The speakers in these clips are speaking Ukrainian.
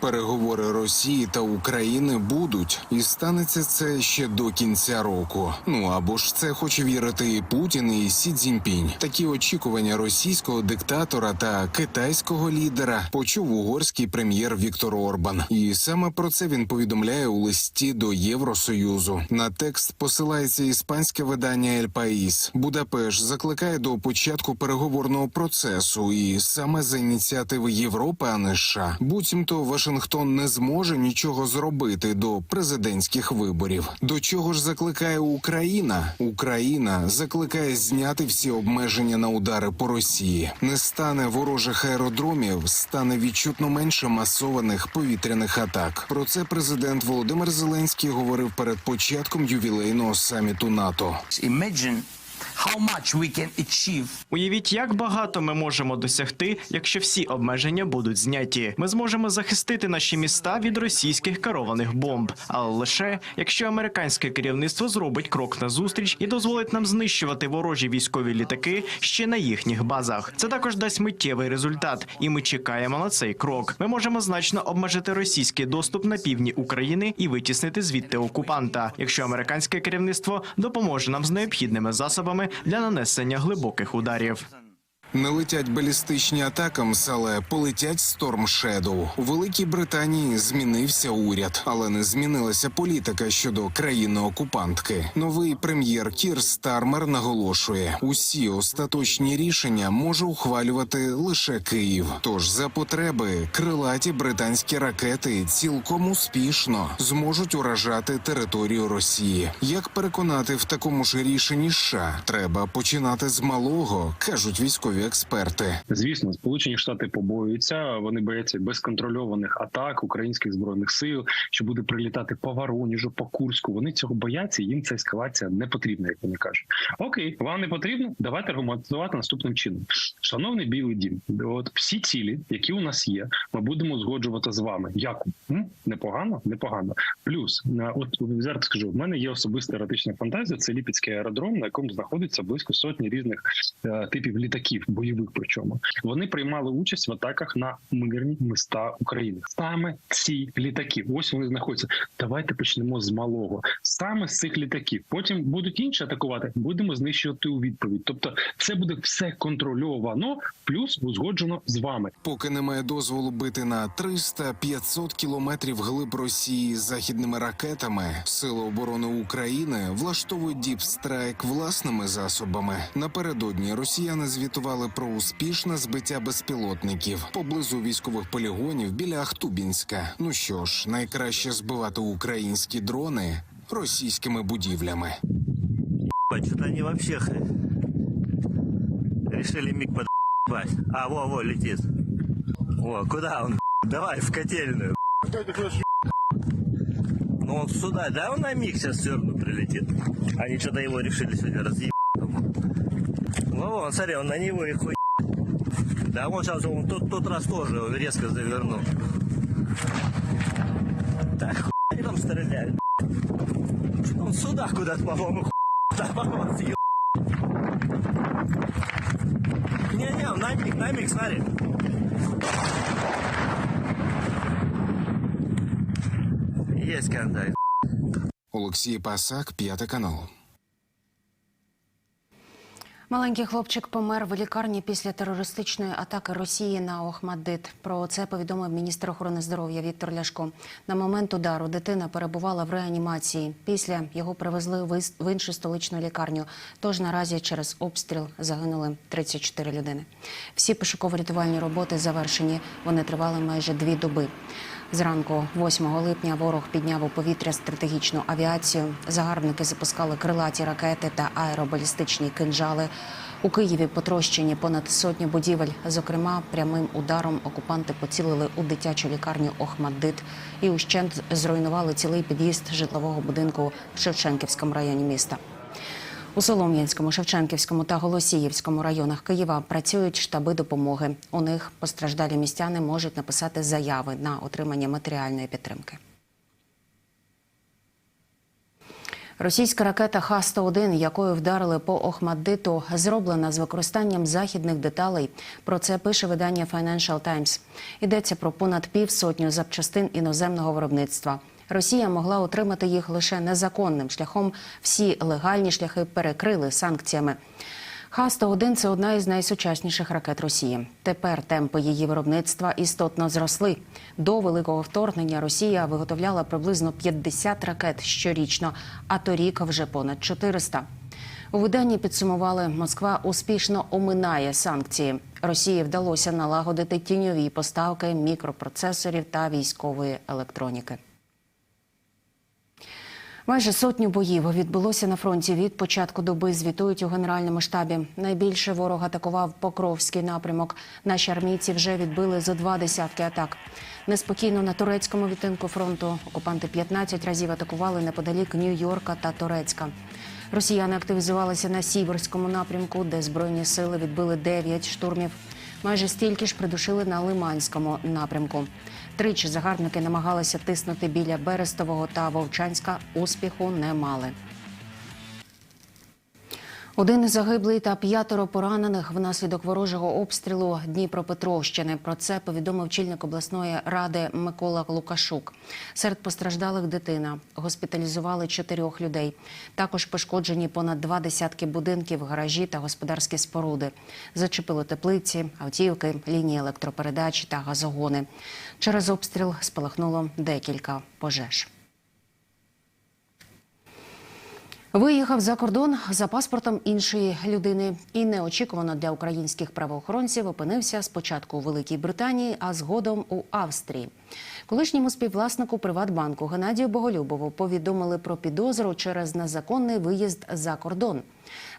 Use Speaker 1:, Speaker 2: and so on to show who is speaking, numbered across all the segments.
Speaker 1: Переговори Росії та України будуть, і станеться це ще до кінця року. Ну або ж це хоче вірити і Путін, і Сі Цзіньпінь. Такі очікування російського диктатора та китайського лідера почув угорський прем'єр Віктор Орбан. І саме про це він повідомляє у листі до Євросоюзу. На текст посилається іспанське видання Ель Паїс. Будапешт закликає до початку переговорного процесу, і саме за ініціативи Європи, а не США. Буцімто Вашингтон не зможе нічого зробити до президентських виборів. До чого ж закликає Україна? Україна закликає зняти всі обмеження на удари по Росії. Не стане ворожих аеродромів, стане відчутно менше масованих повітряних атак. Про це президент Володимир Зеленський говорив перед початком ювілейного саміту НАТО.
Speaker 2: Imagine how much we can achieve
Speaker 3: Уявіть, як багато ми можемо досягти, якщо всі обмеження будуть зняті. Ми зможемо захистити наші міста від російських керованих бомб, але лише якщо американське керівництво зробить крок назустріч і дозволить нам знищувати ворожі військові літаки ще на їхніх базах. Це також дасть миттєвий результат, і ми чекаємо на цей крок. Ми можемо значно обмежити російський доступ на півдні України і витіснити звідти окупанта, якщо американське керівництво допоможе нам з необхідними засобами для нанесення глибоких ударів.
Speaker 1: Не летять балістичні атакамс, але полетять Storm Shadow. У Великій Британії змінився уряд, але не змінилася політика щодо країни-окупантки. Новий прем'єр Кір Стармер наголошує: усі остаточні рішення може ухвалювати лише Київ. Тож за потреби крилаті британські ракети цілком успішно зможуть уражати територію Росії. Як переконати в такому ж рішенні США? Треба починати з малого, кажуть військові експерти.
Speaker 4: Звісно, Сполучені Штати побоюються. Вони бояться безконтрольованих атак українських збройних сил, що буде прилітати по Вороніжу, по Курську. Вони цього бояться. Їм ця ескалація не потрібна, як вони кажуть. Окей, вам не потрібно. Давайте аргументувати наступним чином. Шановний білий дім, от всі цілі, які у нас є, ми будемо згоджувати з вами. Як М? непогано, непогано. Плюс от зараз скажу, в мене є особиста еротична фантазія. Це Ліпецький аеродром, на якому знаходиться близько сотні різних е, типів літаків, бойових. Причому вони приймали участь в атаках на мирні міста України. Саме ці літаки, ось вони знаходяться. Давайте почнемо з малого. Саме з цих літаків. Потім будуть інші атакувати. Будемо знищувати у відповідь. Тобто, це буде все контрольовано, плюс узгоджено з вами.
Speaker 1: Поки немає дозволу бити на 300-500 кілометрів глиб Росії західними ракетами, сили оборони України влаштовують діпстрайк власними засобами. Напередодні росіяни звітували про успішне збиття безпілотників поблизу військових полігонів біля Ахтубінська. Ну що ж, найкраще збивати українські дрони російськими будівлями.
Speaker 5: Ебать, Что-то они вообще решили миг подъебать. А, во, во, летит. О, куда он? Давай, в котельную. Ну он сюда, да, он на миг сейчас все равно прилетит. Они что-то его решили сегодня разъебать. Во, во, он, смотри, он на него и хуй. Да, он сейчас, он тот, тот раз тоже резко завернул. Да хуй они там стреляют. Он сюда куда-то, по-моему, хуй. Да, по-моему, Не-не, на миг, на миг, смотри. Есть контакт.
Speaker 1: Олексій Пасак, п'ятий канал.
Speaker 6: Маленький хлопчик помер в лікарні після терористичної атаки Росії на Охмаддит. Про це повідомив міністр охорони здоров'я Віктор Ляшко. На момент удару дитина перебувала в реанімації. Після його привезли в іншу столичну лікарню. Тож наразі через обстріл загинули 34 людини. Всі пошуково-рятувальні роботи завершені. Вони тривали майже дві доби. Зранку, 8 липня, ворог підняв у повітря стратегічну авіацію. Загарбники запускали крилаті ракети та аеробалістичні кинжали. У Києві потрощені понад сотню будівель. Зокрема, прямим ударом окупанти поцілили у дитячу лікарню Охмаддит і ущент зруйнували цілий під'їзд житлового будинку в Шевченківському районі міста. У Солом'янському, Шевченківському та Голосіївському районах Києва працюють штаби допомоги. У них постраждалі містяни можуть написати заяви на отримання матеріальної підтримки. Російська ракета Х-101, якою вдарили по Охмаддиту, зроблена з використанням західних деталей. Про це пише видання Financial Times. Йдеться про понад півсотню запчастин іноземного виробництва. Росія могла отримати їх лише незаконним шляхом. Всі легальні шляхи перекрили санкціями. Х-101 – це одна із найсучасніших ракет Росії. Тепер темпи її виробництва істотно зросли. До великого вторгнення Росія виготовляла приблизно 50 ракет щорічно, а торік вже понад 400. У виданні підсумували, Москва успішно оминає санкції. Росії вдалося налагодити тіньові поставки мікропроцесорів та військової електроніки. Майже сотню боїв відбулося на фронті від початку доби. Звітують у генеральному штабі. Найбільше ворог атакував Покровський напрямок. Наші армійці вже відбили зо два десятки атак. Неспокійно на турецькому відтинку фронту окупанти 15 разів атакували неподалік Нью-Йорка та Турецька. Росіяни активізувалися на сіверському напрямку, де збройні сили відбили 9 штурмів. Майже стільки ж придушили на Лиманському напрямку. Тричі загарбники намагалися тиснути біля Берестового та Вовчанська. Успіху не мали. Один загиблий та п'ятеро поранених внаслідок ворожого обстрілу Дніпропетровщини. Про це повідомив чільник обласної ради Микола Лукашук. Серед постраждалих дитина госпіталізували чотирьох людей. Також пошкоджені понад два десятки будинків, гаражі та господарські споруди. Зачепило теплиці, автівки, лінії електропередач та газогони. Через обстріл спалахнуло декілька пожеж. Виїхав за кордон за паспортом іншої людини і неочікувано для українських правоохоронців опинився спочатку у Великій Британії, а згодом у Австрії. Колишньому співвласнику Приватбанку Геннадію Боголюбову повідомили про підозру через незаконний виїзд за кордон.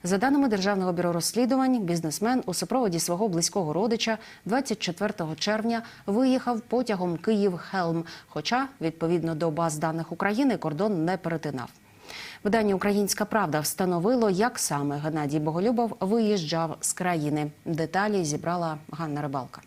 Speaker 6: За даними Державного бюро розслідувань, бізнесмен у супроводі свого близького родича 24 червня виїхав потягом Київ-Хелм. Хоча, відповідно до баз даних України, кордон не перетинав. Видання Українська Правда встановило, як саме Геннадій Боголюбов виїжджав з країни. Деталі зібрала Ганна Рибалка.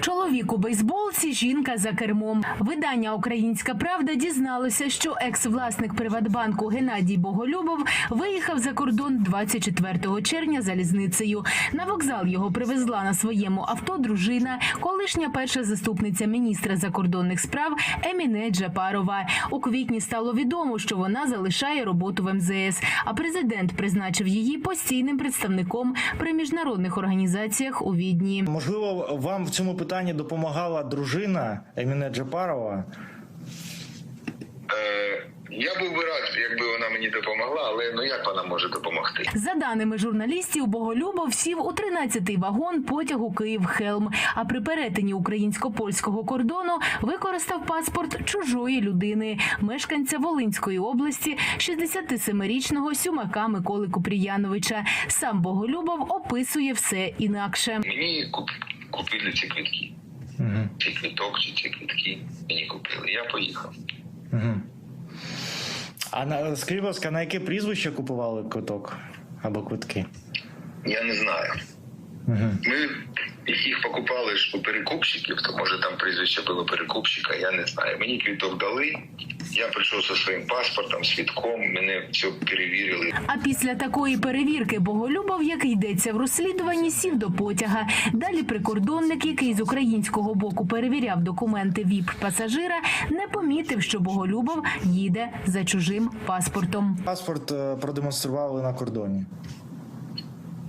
Speaker 7: Чоловік у бейсболці, жінка за кермом. Видання Українська Правда дізналося, що екс-власник Приватбанку Геннадій Боголюбов виїхав за кордон 24 червня залізницею. На вокзал його привезла на своєму авто дружина, колишня перша заступниця міністра закордонних справ Еміне Джапарова. У квітні стало відомо, що вона залишає роботу в МЗС. А президент призначив її постійним представником при міжнародних організаціях у Відні.
Speaker 8: Можливо, вам в цьому питанні допомагала дружина Еміне Джапарова.
Speaker 9: Е, Я був би рад, якби вона мені допомогла, але ну як вона може допомогти?
Speaker 7: За даними журналістів, Боголюбов сів у 13-й вагон потягу Київ-Хелм. А при перетині українсько-польського кордону використав паспорт чужої людини, мешканця Волинської області, 67-річного сюмака Миколи Купріяновича. Сам Боголюбов описує все інакше.
Speaker 9: Мені куп, купили ці квитки.
Speaker 8: Угу.
Speaker 9: Ці квиток чи ці квитки мені купили. Я поїхав.
Speaker 8: Угу. А на скажіть, будь ласка, на яке прізвище купували квиток або квитки?
Speaker 9: Я не знаю.
Speaker 8: Угу.
Speaker 9: Ми їх покупали ж у перекупщиків, то може там прізвище було перекупщика, я не знаю. Мені квиток дали. Я прийшов зі своїм паспортом, свідком, мене все перевірили.
Speaker 7: А після такої перевірки Боголюбов, як йдеться в розслідуванні, сів до потяга. Далі прикордонник, який з українського боку перевіряв документи віп пасажира, не помітив, що Боголюбов їде за чужим паспортом.
Speaker 8: Паспорт е, продемонстрували на кордоні.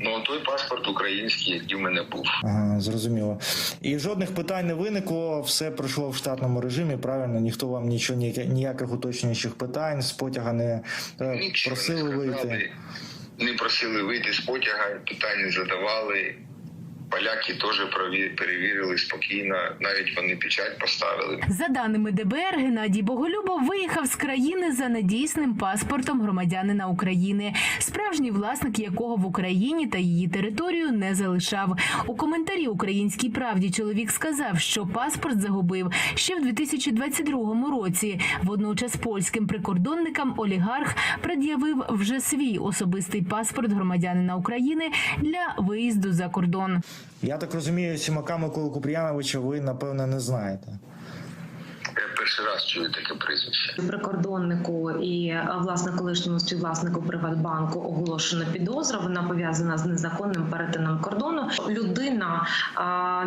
Speaker 9: Ну той паспорт український, який в мене був.
Speaker 8: Ага, зрозуміло. І жодних питань не виникло, все пройшло в штатному режимі. Правильно, ніхто вам нічого ніяк- ніяких уточнюючих питань з потяга не е,
Speaker 9: Нічого
Speaker 8: просили
Speaker 9: не
Speaker 8: вийти.
Speaker 9: не просили вийти з потяга, питання задавали. Поляки теж перевірили спокійно, навіть вони печать поставили.
Speaker 7: За даними ДБР, Геннадій Боголюбов виїхав з країни за недійсним паспортом громадянина України, справжній власник якого в Україні та її територію не залишав. У коментарі Українській правді чоловік сказав, що паспорт загубив ще в 2022 році. Водночас польським прикордонникам олігарх пред'явив вже свій особистий паспорт громадянина України для виїзду за кордон.
Speaker 8: Я так розумію, Сімака Миколи Купріяновича ви напевне не знаєте.
Speaker 9: Перший раз чую таке прізвище.
Speaker 10: прикордоннику і е, власне колишньому співвласнику Приватбанку оголошена підозра. Вона пов'язана з незаконним перетином кордону. Людина а,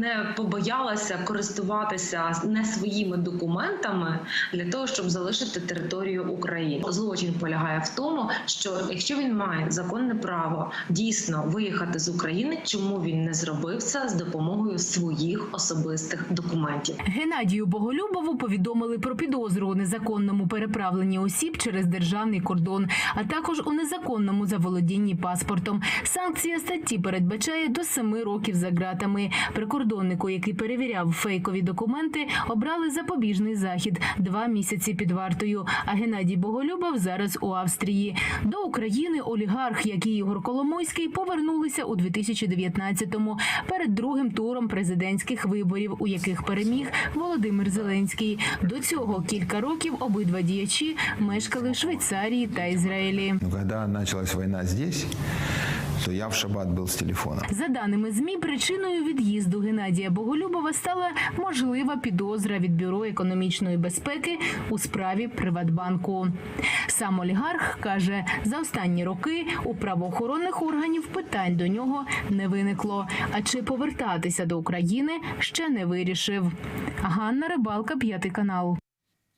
Speaker 10: не побоялася користуватися не своїми документами для того, щоб залишити територію України. Злочин полягає в тому, що якщо він має законне право дійсно виїхати з України, чому він не зробив це з допомогою своїх особистих документів?
Speaker 7: Геннадію Боголюбову повідомили про підозру у незаконному переправленні осіб через державний кордон, а також у незаконному заволодінні паспортом. Санкція статті передбачає до семи років за ґратами. Прикордоннику, який перевіряв фейкові документи, обрали запобіжний захід два місяці під вартою. А Геннадій Боголюбов зараз у Австрії. До України олігарх, як і Ігор Коломойський, повернулися у 2019-му перед другим туром президентських виборів, у яких переміг Володимир Зеленський. До цього кілька років обидва діячі мешкали в Швейцарії та Ізраїлі.
Speaker 11: Коли почалась війна война я в шаббат был с телефоном.
Speaker 7: За даними змі, причиною від'їзду Геннадія Боголюбова стала можлива підозра від бюро економічної безпеки у справі Приватбанку. Сам олігарх каже, за останні роки у правоохоронних органів питань до нього не виникло. А чи повертатися до України ще не вирішив. Ганна Рибалка, п'ятий канал.